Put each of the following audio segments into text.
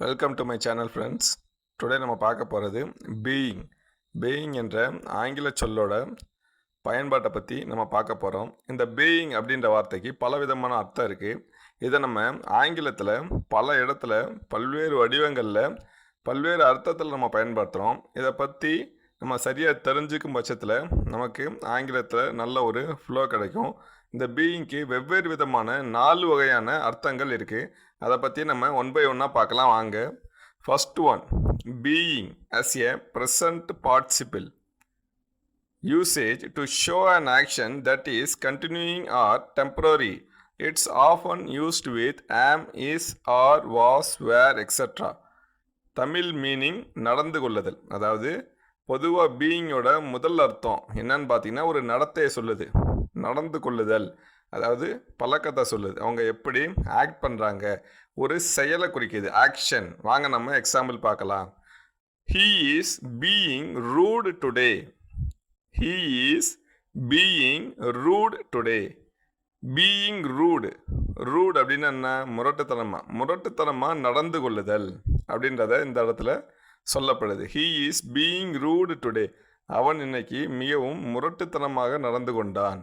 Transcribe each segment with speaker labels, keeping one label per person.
Speaker 1: Welcome to my channel friends today நம்ம பார்க்க போகிறது பீயிங் பீயிங் என்ற ஆங்கில சொல்லோட பயன்பாட்டை பற்றி நம்ம பார்க்க போகிறோம் இந்த பீயிங் அப்படின்ற வார்த்தைக்கு பல விதமான அர்த்தம் இருக்குது இதை நம்ம ஆங்கிலத்தில் பல இடத்துல பல்வேறு வடிவங்களில் பல்வேறு அர்த்தத்தில் நம்ம பயன்படுத்துகிறோம் இதை பற்றி நம்ம சரியாக தெரிஞ்சுக்கும் பட்சத்தில் நமக்கு ஆங்கிலத்தில் நல்ல ஒரு ஃப்ளோ கிடைக்கும். இந்த பீயிங்க்கு வெவ்வேறு விதமான நாலு வகையான அர்த்தங்கள் இருக்குது அதை பற்றி நம்ம ஒன் பை ஒன்னாக பார்க்கலாம் வாங்க. First one being as a present participle. Usage to show an action that is continuing or temporary it's often used with am is are was were extra Tamil meaning நடந்து கொள்ளுதல். அதாவது பொதுவாக பீயிங்கோட முதல் அர்த்தம் என்னன்னு பார்த்தீங்கன்னா ஒரு நடத்தையை சொல்லுது. நடந்து கொள்ளுதல். அதாவது பழக்கத்தை சொல்லுது. அவங்க எப்படி ஆக்ட் பண்ணுறாங்க ஒரு செயலை குறிக்கிது. ஆக்ஷன் வாங்க நம்ம எக்ஸாம்பிள் பார்க்கலாம். He is being rude today he is being rude today being rude rude அப்படின்னு என்ன? முரட்டுத்தனமாக முரட்டுத்தனமாக நடந்து கொள்ளுதல் அப்படின்றத இந்த இடத்துல சொல்லப்படுது. He is being rude today அவன் இன்னைக்கு மிகவும் முரட்டுத்தனமாக நடந்து கொண்டான்.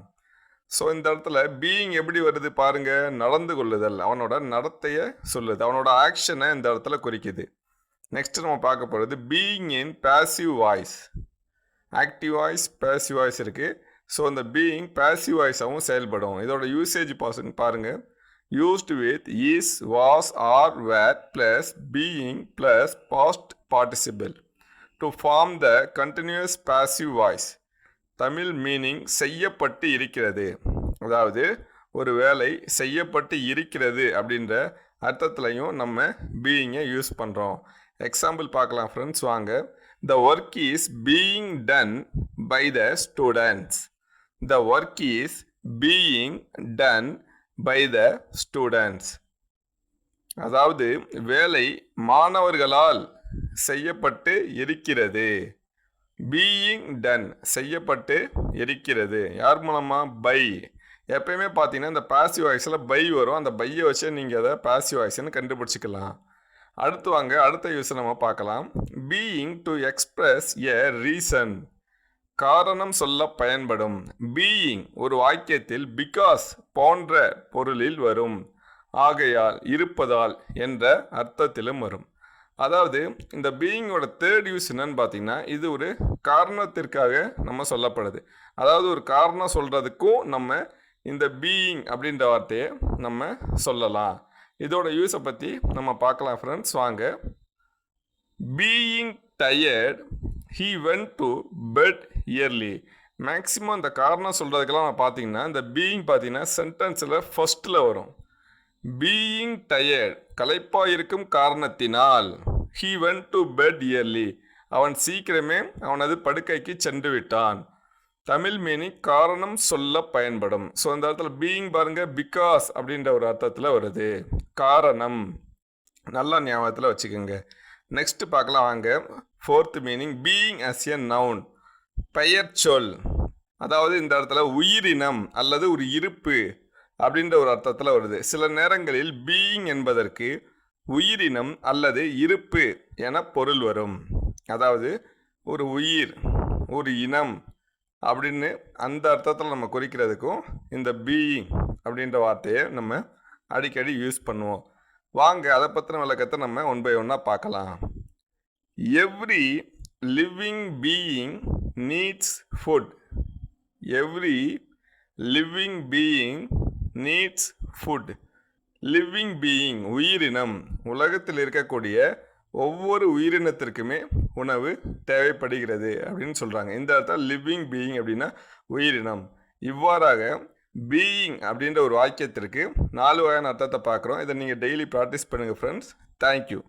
Speaker 1: ஸோ இந்த இடத்துல பீயிங் எப்படி வருது பாருங்க. நடந்து கொள்ளுதல். அவனோட நடத்தையை சொல்லுது. அவனோட ஆக்ஷனை இந்த இடத்துல குறிக்குது. நெக்ஸ்ட் நம்ம பார்க்க போகிறது being in passive voice active voice passive voice இருக்குது ஸோ இந்த பீயிங் பேசிவ் வாய்ஸாகவும் செயல்படும். இதோட யூசேஜ் பாசன் பாருங்கள் used with is was are were plus being plus past participle to form the continuous passive voice Tamil meaning செய்யப்பட்டு இருக்கிறது. அதாவது ஒரு வேலை செய்யப்பட்டு இருக்கிறது அப்படின்ற அர்த்தத்துலையும் நம்ம பீயிங்கை யூஸ் பண்ணுறோம் எக்ஸாம்பிள் பார்க்கலாம் ஃப்ரெண்ட்ஸ் வாங்க. The work is being done by the students the work is being done by the students அதாவது வேலை மாணவர்களால் செய்யப்பட்டு இருக்கிறது. பீயிங் டன் செய்யப்பட்டு இருக்கிறது. யார் மூலமாக பை எப்பயுமே பார்த்தீங்கன்னா இந்த பாசிவ் வாய்ஸில் பை வரும். அந்த பையை வச்சு நீங்கள் அதை பாசிவ் வாய்ஸ்னு கண்டுபிடிச்சிக்கலாம். அடுத்து வாங்க அடுத்த யூஸ் நம்ம பார்க்கலாம். Being to express a reason காரணம் சொல்ல பயன்படும். பீயிங் ஒரு வாக்கியத்தில் பிகாஸ் போன்ற பொருளில் வரும். ஆகையால் இருப்பதால் என்ற அர்த்தத்திலும் வரும். அதாவது இந்த பீயிங்கோட தேர்ட் யூஸ் என்னன்னு பார்த்தீங்கன்னா இது ஒரு காரணத்திற்காக நம்ம சொல்லப்படுது. அதாவது ஒரு காரணம் சொல்கிறதுக்கும் நம்ம இந்த பீயிங் அப்படின்ற வார்த்தையை நம்ம சொல்லலாம். இதோட யூஸை பற்றி நம்ம பார்க்கலாம் ஃப்ரெண்ட்ஸ் வாங்க. Being tired he went to bed early maximum இந்த காரணம் சொல்கிறதுக்கெல்லாம் பார்த்தீங்கன்னா இந்த பீயிங் பார்த்தீங்கன்னா சென்டென்ஸில் ஃபஸ்ட்டில் வரும். பீயிங் டயர்ட் களைப்பாயிருக்கும் காரணத்தினால் he went to bed early அவன் சீக்கிரமே அவனது படுக்கைக்கு சென்று விட்டான் தமிழ் மீனிங் காரணம் சொல்ல பயன்படும். ஸோ இந்த இடத்துல பீயிங் பாருங்க பிகாஸ் அப்படின்ற ஒரு அர்த்தத்தில் வருது. காரணம். நல்லா ஞாபகத்தில் வச்சுக்கோங்க. நெக்ஸ்ட் பார்க்கலாம் வாங்க. Fourth meaning being as a noun பெயர் சொல். அதாவது இந்த இடத்துல உயிரினம் அல்லது ஒரு இருப்பு. அப்படின்ற ஒரு அர்த்தத்தில் வருது. சில நேரங்களில் பீயிங் என்பதற்கு உயிரினம் அல்லது இருப்பு என பொருள் வரும். அதாவது ஒரு உயிர் ஒரு இனம் அப்படின்னு அந்த அர்த்தத்தில் நம்ம குறிக்கிறதுக்கும் இந்த பீயிங் அப்படின்ற வார்த்தையை நம்ம அடிக்கடி யூஸ் பண்ணுவோம். வாங்க அதை பற்றின விளக்கத்தை நம்ம ஒன் பை ஒன்னாக பார்க்கலாம். Every living being needs food every living being needs food living being உயிரினம். உலகத்தில் இருக்கக்கூடிய ஒவ்வொரு உயிரினத்திற்குமே உணவு தேவைப்படுகிறது அப்படின்னு சொல்கிறாங்க இந்த அர்த்தம் லிவிங் பீயிங் அப்படின்னா உயிரினம். இவ்வாறாக பீயிங் அப்படின்ற ஒரு வாக்கியத்திற்கு நாலு வகையான அர்த்தத்தை பார்க்குறோம். இதை நீங்கள் டெய்லி ப்ராக்டிஸ் பண்ணுங்கள் ஃப்ரெண்ட்ஸ் தேங்க்யூ